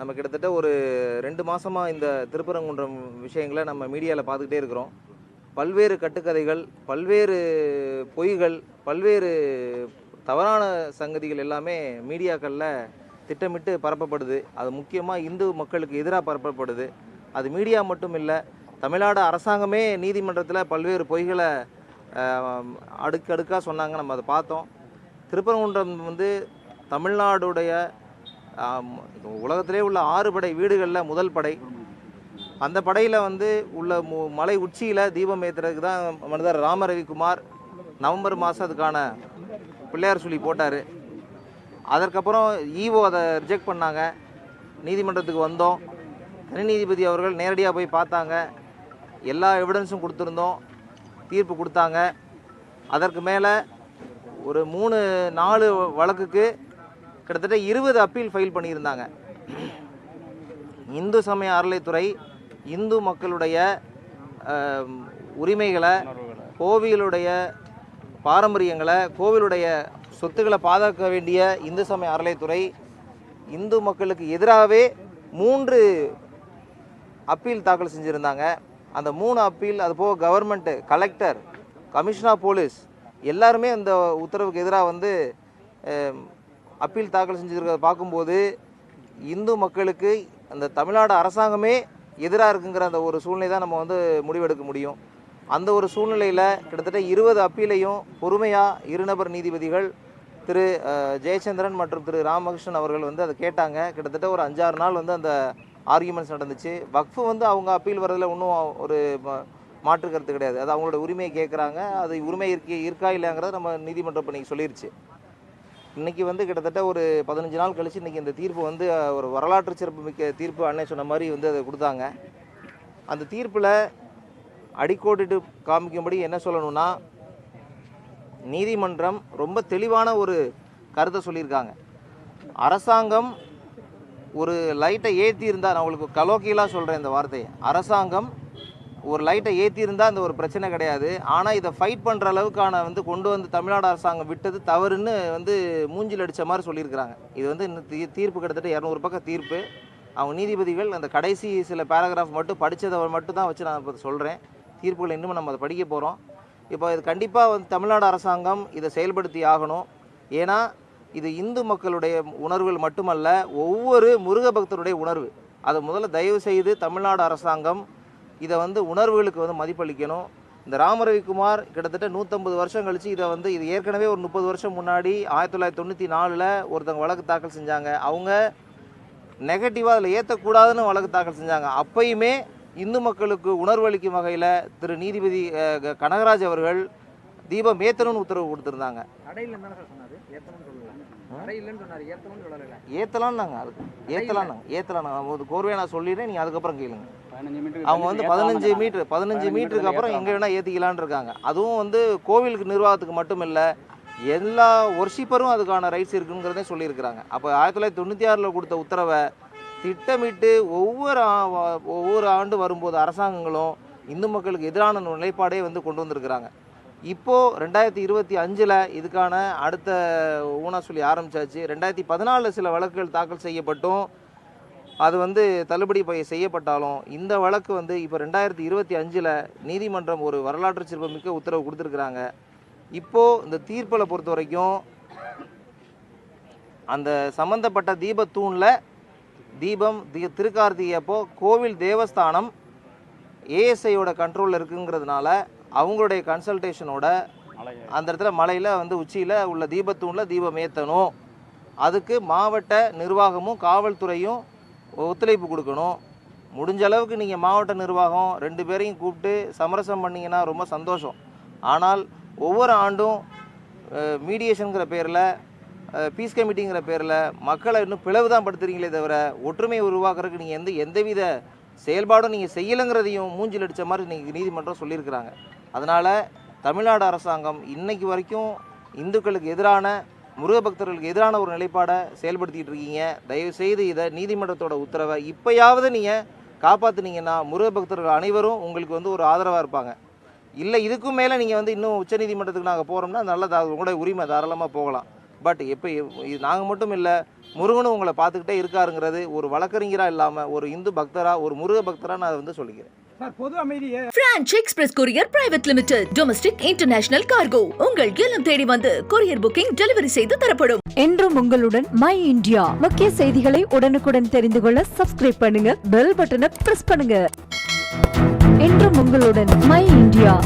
நம்ம கிட்டத்தட்ட ஒரு ரெண்டு மாதமாக இந்த திருப்பரங்குன்றம் விஷயங்களை நம்ம மீடியாவில் பார்த்துக்கிட்டே இருக்கிறோம். பல்வேறு கட்டுக்கதைகள் பல்வேறு பொய்கள் பல்வேறு தவறான சங்கதிகள் எல்லாமே மீடியாக்களில் திட்டமிட்டு பரப்பப்படுது. அது முக்கியமாக இந்து மக்களுக்கு எதிராக பரப்பப்படுது. அது மீடியா மட்டும் இல்லை தமிழ்நாடு அரசாங்கமே நீதிமன்றத்தில் பல்வேறு பொய்களை அடுக்கடுக்காக சொன்னாங்க. நம்ம அதை பார்த்தோம். திருப்பரங்குன்றம் வந்து தமிழ்நாடுடைய உலகத்திலே உள்ள ஆறு படை வீடுகளில் முதல் படை. அந்த படையில் வந்து உள்ள மு மலை உச்சியில் தீபம் ஏற்றுறதுக்கு தான் மனிதர் ராமரவிக்குமார் நவம்பர் மாதம் அதுக்கான பிள்ளையார் சொல்லி போட்டார். அதற்கப்புறம் ஈவோ அதை ரிஜெக்ட் பண்ணாங்க. நீதிமன்றத்துக்கு வந்தோம். தனி நீதிபதி அவர்கள் நேரடியாக போய் பார்த்தாங்க. எல்லா எவிடன்ஸும் கொடுத்துருந்தோம். தீர்ப்பு கொடுத்தாங்க. அதற்கு மேலே ஒரு மூணு நாலு வழக்குக்கு கிட்டத்தட்ட இருபது அப்பீல் ஃபைல் பண்ணியிருந்தாங்க. இந்து சமய அறநிலைத்துறை இந்து மக்களுடைய உரிமைகளை கோவிலுடைய பாரம்பரியங்களை கோவிலுடைய சொத்துக்களை பாதுகாக்க வேண்டிய இந்து சமய அறநிலைத்துறை இந்து மக்களுக்கு எதிராகவே மூன்று அப்பீல் தாக்கல் செஞ்சுருந்தாங்க. அந்த மூணு அப்பீல் அது போக கவர்மெண்ட்டு கலெக்டர் கமிஷனர் போலீஸ் எல்லாருமே அந்த உத்தரவுக்கு எதிராக வந்து அப்பீல் தாக்கல் செஞ்சுருக்கிறத பார்க்கும்போது இந்து மக்களுக்கு அந்த தமிழ்நாடு அரசாங்கமே எதிராக இருக்குங்கிற அந்த ஒரு சூழ்நிலை தான் நம்ம வந்து முடிவெடுக்க முடியும். அந்த ஒரு சூழ்நிலையில் கிட்டத்தட்ட இருபது அப்பீலையும் பொறுமையாக இருநபர் நீதிபதிகள் திரு ஜெயச்சந்திரன் மற்றும் திரு ராமகிருஷ்ணன் அவர்கள் வந்து அதை கேட்டாங்க. கிட்டத்தட்ட ஒரு அஞ்சாறு நாள் வந்து அந்த ஆர்கியூமெண்ட்ஸ் நடந்துச்சு. வக்ஃபு வந்து அவங்க அப்பீல் வரதில் ஒன்றும் ஒரு மாற்று கருத்து கிடையாது. அது அவங்களோட உரிமையை கேட்குறாங்க அது உரிமை இருக்கு இருக்கா இல்லைங்கிறத நம்ம நீதிமன்றம் இப்போ சொல்லிருச்சு. இன்றைக்கி வந்து கிட்டத்தட்ட ஒரு பதினஞ்சு நாள் கழிச்சு இன்றைக்கி இந்த தீர்ப்பு வந்து ஒரு வரலாற்று சிறப்பு மிக்க தீர்ப்பு அன்னை சொன்ன மாதிரி வந்து அதை கொடுத்தாங்க. அந்த தீர்ப்பில் அடிக்கோடிட்டு காமிக்கும்படி என்ன சொல்லணும்னா நீதிமன்றம் ரொம்ப தெளிவான ஒரு கருத்தை சொல்லியிருக்காங்க. அரசாங்கம் ஒரு லைட்டை ஏற்றி இருந்தால் நான் உங்களுக்கு கலோக்கியலாக சொல்கிறேன் இந்த வார்த்தையை. அரசாங்கம் ஒரு லைட்டை ஏற்றியிருந்தால் அந்த ஒரு பிரச்சனை கிடையாது. ஆனால் இதை ஃபைட் பண்ணுற அளவுக்கான வந்து கொண்டு வந்து தமிழ்நாடு அரசாங்கம் விட்டது தவறுன்னு வந்து மூஞ்சில் அடித்த மாதிரி சொல்லியிருக்கிறாங்க. இது வந்து இன்னும் தீ தீர்ப்பு கிட்டத்தட்ட இரநூறு பக்கம் தீர்ப்பு. அவங்க நீதிபதிகள் அந்த கடைசி சில பேராகிராஃப் மட்டும் படித்ததை மட்டும் தான் வச்சு நான் இப்போ சொல்கிறேன் தீர்ப்புகளை இன்னும் நம்ம அதை படிக்க போகிறோம் இப்போ இது கண்டிப்பாக வந்து தமிழ்நாடு அரசாங்கம் இதை செயல்படுத்தி ஆகணும். ஏன்னா இது இந்து மக்களுடைய உணர்வுகள் மட்டுமல்ல ஒவ்வொரு முருக பக்தருடைய உணர்வு. அதை முதல்ல தயவு செய்து தமிழ்நாடு அரசாங்கம் இதை வந்து உணர்வுகளுக்கு வந்து மதிப்பளிக்கணும். இந்த ராமரவிக்குமார் கிட்டத்தட்ட நூற்றம்பது வருஷம் கழித்து இதை வந்து இது ஏற்கனவே ஒரு முப்பது வருஷம் முன்னாடி ஆயிரத்தி தொள்ளாயிரத்தி தொண்ணூற்றி நாலில் ஒருத்தவங்க வழக்கு தாக்கல் செஞ்சாங்க. அவங்க நெகட்டிவாக அதில் ஏற்றக்கூடாதுன்னு வழக்கு தாக்கல் செஞ்சாங்க. அப்பயுமே இந்து மக்களுக்கு உணர்வளிக்கும் வகையில் திரு நீதிபதி க- கனகராஜ் அவர்கள் தீபம் ஏற்றணும்னு உத்தரவு கொடுத்துருந்தாங்க. தடை இல்லைன்னு தானே சார் சொன்னாரு. ஏத்தணும்னு சொல்லல. தடை இல்லைன்னு சொன்னாரு. ஏத்தணும்னு சொல்லல. ஏற்றலாம் நாங்கள் அதுக்கு ஏற்றலாம் நாங்கள் ஏற்றலாம் ஒரு கோர்வையாக நான் சொல்லிடுறேன் நீங்கள் அதுக்கப்புறம் கேளுங்க. மீட்டர் அவங்க வந்து பதினஞ்சு மீட்ரு பதினஞ்சு மீட்டருக்கு மீட்டர் அப்புறம். எங்கே வேணால் ஏற்றிக்கலான்னு இருக்காங்க. அதுவும் வந்து கோவிலுக்கு நிர்வாகத்துக்கு மட்டும் இல்லை எல்லா ஒர்ஷிப்பரும் அதுக்கான ரைட்ஸ் இருக்குங்கிறதே சொல்லியிருக்கிறாங்க. அப்போ ஆயிரத்தி தொள்ளாயிரத்தி தொண்ணூற்றி ஆறில் கொடுத்த உத்தரவை திட்டமிட்டு ஒவ்வொரு ஒவ்வொரு ஆண்டு வரும்போது அரசாங்கங்களும் இந்து மக்களுக்கு எதிரான நிலைப்பாடே வந்து கொண்டு வந்திருக்கிறாங்க. இப்போது ரெண்டாயிரத்தி இருபத்தி அஞ்சில் இதுக்கான அடுத்த ஊனா சொல்லி ஆரம்பிச்சாச்சு. ரெண்டாயிரத்தி பதினாலில் சில வழக்குகள் தாக்கல் செய்யப்பட்டும். அது வந்து தள்ளுபடி பய செய்யப்பட்டாலும் இந்த வழக்கு வந்து இப்போ ரெண்டாயிரத்தி இருபத்தி அஞ்சில் நீதிமன்றம் ஒரு வரலாற்று சிறப்புமிக்க உத்தரவு கொடுத்துருக்குறாங்க. இப்போது இந்த தீர்ப்பில் பொறுத்த வரைக்கும் அந்த சம்மந்தப்பட்ட தீபத்தூணில் தீபம் தி திருக்கார்த்திகை அப்போ கோவில் தேவஸ்தானம் ஏஎஸ்ஐயோட கண்ட்ரோலில் இருக்குங்கிறதுனால அவங்களுடைய கன்சல்டேஷனோட அந்த இடத்துல மலையில் வந்து உச்சியில் உள்ள தீபத்தூணில் தீபம் ஏற்றணும் அதுக்கு மாவட்ட நிர்வாகமும் காவல்துறையும் ஒத்துழைப்பு கொடுக்கணும். முடிஞ்ச அளவுக்கு நீங்கள் மாவட்ட நிர்வாகம் ரெண்டு பேரையும் கூப்பிட்டு சமரசம் பண்ணீங்கன்னா ரொம்ப சந்தோஷம். ஆனால் ஒவ்வொரு ஆண்டும் மீடியேஷனுங்கிற பேரில் பீஸ் கமிட்டிங்கிற பேரில் மக்களை இன்னும் பிளவு தான் படுத்துறீங்களே தவிர ஒற்றுமையை உருவாக்குறதுக்கு நீங்கள் எந்த எந்தவித செயல்பாடும் நீங்கள் செய்யலைங்கிறதையும் மூஞ்சில் அடித்த மாதிரி நீங்கள் நீதிமன்றம் சொல்லியிருக்கிறாங்க. அதனால் தமிழ்நாடு அரசாங்கம் இன்றைக்கு வரைக்கும் இந்துக்களுக்கு எதிரான முருக பக்தர்களுக்கு எதிரான ஒரு நிலைப்பாடை செயல்படுத்திகிட்டு இருக்கீங்க. தயவுசெய்து இதை நீதிமன்றத்தோட உத்தரவை இப்போயாவது நீங்கள் காப்பாற்றுனீங்கன்னா முருக பக்தர்கள் அனைவரும் உங்களுக்கு வந்து ஒரு ஆதரவாக இருப்பாங்க. இல்லை இதுக்கும் மேலே நீங்கள் வந்து இன்னும் உச்சநீதிமன்றத்துக்கு நாங்கள் போகிறோம்னா நல்ல உங்களுடைய உரிமை. தாராளமாக போகலாம். பட் இப்போ நாங்கள் மட்டும் இல்லை முருகனும் உங்களை பார்த்துக்கிட்டே இருக்காருங்கிறது ஒரு வழக்கறிஞராக இல்லாமல் ஒரு இந்து பக்தராக ஒரு முருக பக்தராக நான் அதை வந்து சொல்லிக்கிறேன். Branch express courier private limited domestic international cargo. உங்கள் இல்லம் தேடி வந்து கொரியர் புக்கிங் டெலிவரி செய்து தரப்படும். என்றும் உங்களுடன் மை இந்தியா. முக்கிய செய்திகளை உடனுக்குடன் தெரிந்து கொள்ள சப்ஸ்கிரைப் பண்ணுங்க பெல் பட்டனை பிரஸ் பண்ணுங்க. என்றும் உங்களுடன் மை இந்தியா.